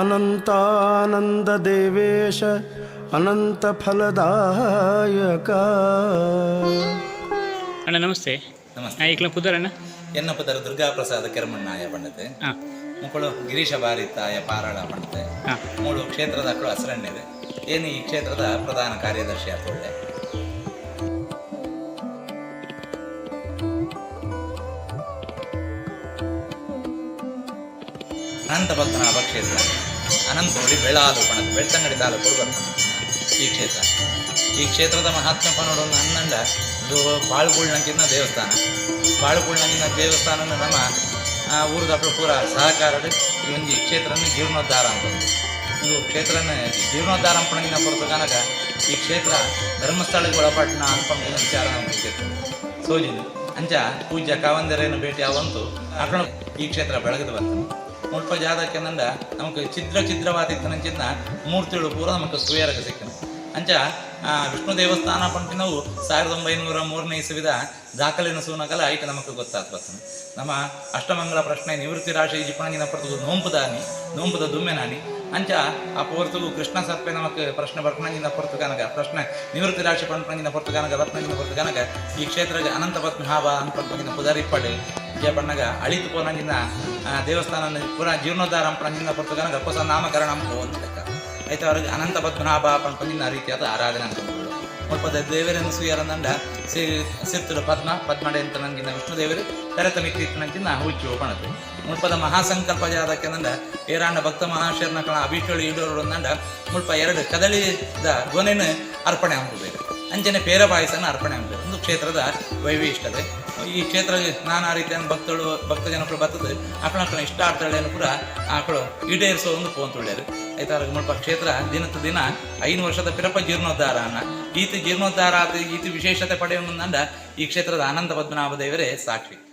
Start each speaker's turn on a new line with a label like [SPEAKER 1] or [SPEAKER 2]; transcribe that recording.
[SPEAKER 1] अनन्तानन्ददेवेश अनन्तफलदायक
[SPEAKER 2] ಅಣ್ಣ ನಮಸ್ತೆ
[SPEAKER 3] ನಮಸ್ತೆ
[SPEAKER 2] ನಾ ಈಕ್ಲ ಪುದರಣ್ಣ
[SPEAKER 3] ಎನ್ನ ಪುದರ ದುರ್ಗಾಪ್ರಸಾದ ಕೆರಮಣ್ಣಾಯ ಪಂಡತೆ
[SPEAKER 2] ಹಾಂ
[SPEAKER 3] ಮುಕ್ಕಳು ಗಿರೀಶ ಬಾರಿತಾಯ ಪಾರಾಳ ಪಂಡತೆ
[SPEAKER 2] ಹಾಂ
[SPEAKER 3] ಮೂಳು ಕ್ಷೇತ್ರದ ಅಕ್ಕಳು ಹಸರಣ್ಣಿದೆ ಏನು ಈ ಕ್ಷೇತ್ರದ ಪ್ರಧಾನ ಕಾರ್ಯದರ್ಶಿ ಆತೊಳ್ಳೆ ಅನಂತ ಪದ್ಮನಾಭ ಕ್ಷೇತ್ರ ಅನಂತಪುರಿ ಬೆಳಾಲು ಪಣದ ಬೆಳ್ತಂಗಡಿ ತಾಲೂಕು ಈ ಕ್ಷೇತ್ರ. ಈ ಕ್ಷೇತ್ರದ ಮಹಾತ್ಮಪ್ಪ ನೋಡೋಣ ಅನ್ನಂಡ ಇದು ಬಾಳ್ಗುಳ್ನಂಕಿನ ದೇವಸ್ಥಾನ. ಬಾಳ್ಗುಳ್ನಂಕಿನ ದೇವಸ್ಥಾನನ ನಮ್ಮ ಊರದ ಪೂರ ಸಹಕಾರದ ಈ ಒಂದು ಕ್ಷೇತ್ರನ ಜೀರ್ಣೋದ್ಧಾರ ಅಂತ. ಇದು ಕ್ಷೇತ್ರನ ಜೀರ್ಣೋದ್ಧಾರ ಅಂಪಣಗಿನ ಬರೋದು ಕನಕ ಈ ಕ್ಷೇತ್ರ ಧರ್ಮಸ್ಥಳಕ್ಕೆ ಒಳಪಟ್ಟಣ ಅನ್ಪಂಪಿನ ವಿಚಾರ ಕ್ಷೇತ್ರ ಸೋಜಿನ ಅಂಚ ಪೂಜ್ಯ ಕಾವಂದರೇನು ಭೇಟಿ ಆವಂತು ಅಕಣ ಈ ಕ್ಷೇತ್ರ ಬೆಳಗದು ಬರ್ತದೆ. ಮುಲ್ಪ ಜಾದಕ್ಕೆ ನಂದ ನಮಗೆ ಛಿದ್ರ ಛಿದ್ರವಾದಿತ್ತನಂಚಿನ ಮೂರ್ತಿಗಳು ಪೂರ ನಮಗೆ ಸುಯರಗ ಸಿಕ್ಕನ. ಅಂಚ ವಿಷ್ಣು ದೇವಸ್ಥಾನ ಪಂಪಿನವು ಸಾವಿರದ ಒಂಬೈನೂರ ಮೂರನೇ ಇಸವಿದ ದಾಖಲಿನ ಸೂನಗಲ ಐಟ ನಮಗೆ ಗೊತ್ತಾತ್ ಬರ್ತದೆ ನಮ್ಮ ಅಷ್ಟಮಂಗಲ ಪ್ರಶ್ನೆ ನಿವೃತ್ತಿ ರಾಶಿ ಜಿಪಣಗಿನ ಪರ್ತದು ನೋಂಪುದಾನಿ ನೋಂಪುದ ದುಮ್ಮೆನಾನಿ ಅಂಚ, ಆ ಪೋರ್ತುಗು ಕೃಷ್ಣ ಸರ್ಪೆ ನಮಕ್ ಪ್ರಶ್ನೆ ಬರ್ಪಣಗಿನ ಪೊರ್ತು ಕನಕ ಪ್ರಶ್ನೆ ನಿವೃತ್ತಿ ರಾಶಿ ಪಂಪಣಗಿನ ಪೊರ್ತು ಕನಕ ರತ್ನಗಿನ ಪೊರ್ತು ಕನಕ ಈ ಕ್ಷೇತ್ರಕ್ಕೆ ಅನಂತ ಪದ್ಮನಾಭ ಅನ್ಪಂಪಗಿನ ಪುದರಿಪ್ಪಡೆ ಜಯ ಬಣ್ಣಗ ಅಳಿತು ಪೋನಂಗಿನ ದೇವಸ್ಥಾನ ಪುರ ಜೀರ್ಣೋದ್ಧಾರ ಪ್ರಂಗಿನ ಬರ್ತಕ್ಕಂಥ ಹೊಸ ನಾಮಕರಣ ಅಂತ ಲೆಕ್ಕ. ಆಯ್ತು, ಅವ್ರಿಗೆ ಅನಂತ ಪದ್ಮನಾಭ ಪಂಪಿನ ರೀತಿಯಾದ ಆರಾಧನೆ ಅಂತ ಮುಲ್ಪ ದೇವರನ್ನು ನಂಡ ಶ್ರೀ ಸಿರ್ತುಡು ಪದ್ಮ, ಪದ್ಮಡೆ ಅಂತ ನಂಗಿನ ವಿಷ್ಣು ದೇವರು ಕರೆತ ಮಿಕ್ಕಿತ್ತಿನಂಕಿನ ಹುಚ್ಚು ಪಣತು ಮುಲ್ಪದ ಮಹಾಸಂಕಲ್ಪ ಜಾದಕ್ಕೆನಂದ ಏರಾಂಡ ಭಕ್ತ ಮಹಾಶೇರನ ಕಣ ಅಭಿಷೇಳು ಈಡೋರು ನಂಡ ಮುಲ್ಪ ಎರಡು ಕದಳಿದ ಗೊನೆನ ಅರ್ಪಣೆ ಅಂಬಬೇಕು ಅಂಜನೆ ಪೇರ ಅರ್ಪಣೆ ಅಂಬಬೇಕು ಒಂದು ಕ್ಷೇತ್ರದ ವೈವಿಷ್ಟತೆ ಈ ಕ್ಷೇತ್ರ ನಾನಾ ರೀತಿಯ ಭಕ್ತಳು ಭಕ್ತ ಜನಗಳು ಬರ್ತದೆ. ಆಕಳ ಇಷ್ಟ ಆಡ್ತಾಳೇನು ಕೂಡ ಆಕಳು ಈಡೇರಿಸೋ ಒಂದು ಫೋನ್ ತುಳ್ಳ್ಯಾರು ಆಯ್ತಾ ಕ್ಷೇತ್ರ ದಿನದ ದಿನ ಐದು ವರ್ಷದ ಪಿರಪ ಜೀರ್ಣೋದ್ಧಾರ ಅನ್ನ ಈತಿ ಜೀರ್ಣೋದ್ಧಾರ ಆತ ಈತಿ ವಿಶೇಷತೆ ಪಡೆಯುವ ಈ ಕ್ಷೇತ್ರದ ಆನಂದ ಪದ್ಮನಾಭ ದೇವರೇ ಸಾಕ್ಷಿ.